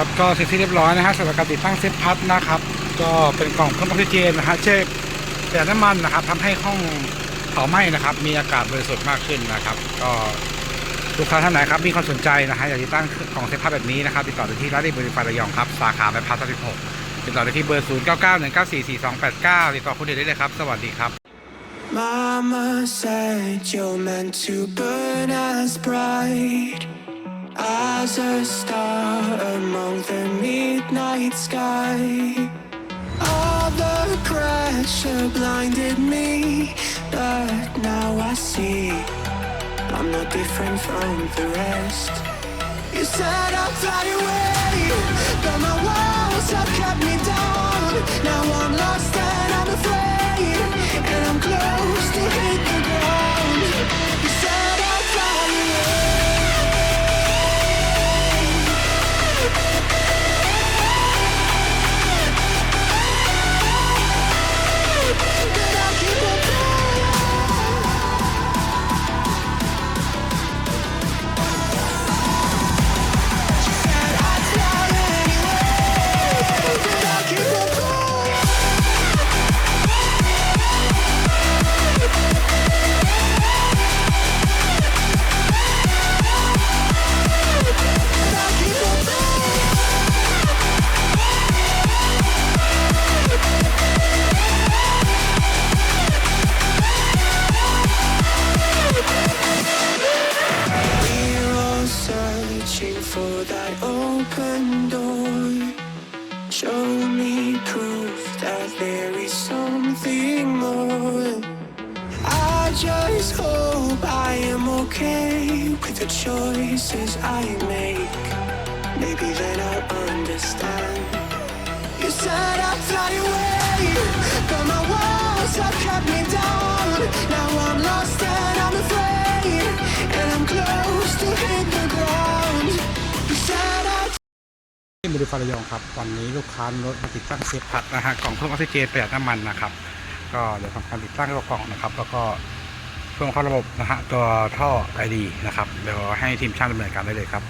ครับก็เสร็จที่เรียบร้อยนะฮะสำหรับการติดตั้งเซฟพัดนะครับ ก็เป็นกล่องเพิ่มออกซิเจนนะฮะเช่นแต่น้ำมันนะครับทำให้ห้องเผาไหม้นะครับ มีอากาศบริสุทธิ์มากขึ้นนะครับ ก็ลูกค้าท่านไหนครับมีความสนใจนะฮะอยากติดตั้งกล่องเซฟพัดแบบนี้นะครับติดต่อได้ที่ร้านดีบริการระยองครับสาขาไปพัท36ติดต่อได้ที่เบอร์0 9 9 1 9 4 4 2 8 9ติดต่อคุณเดชได้เลยครับ สวัสดีครับ Mama said you're meant to burn as bright as a star among the midnight sky. All the pressure blinded me, but now I see I'm no different from the rest. You said I'd fly away, but my walls for that open door. Show me proof that there is something more. I just hope I am okay with the choices I make. Maybe then I'll understand. ริฟารยองครับวันนี้ลูกค้ารถมาติดตั้งเซฟพัดนะฮะกล่องเพิ่มออกซิเจนประหยัดน้ำมันนะครับ ก็เดี๋ยวทำการติดตั้งตัวกล่องนะครับ แล้วก็เพิ่มเข้าระบบนะฮะตัวท่อไอดีนะครับเดี๋ยวให้ทีมช่างดำเนินการได้เลยครับ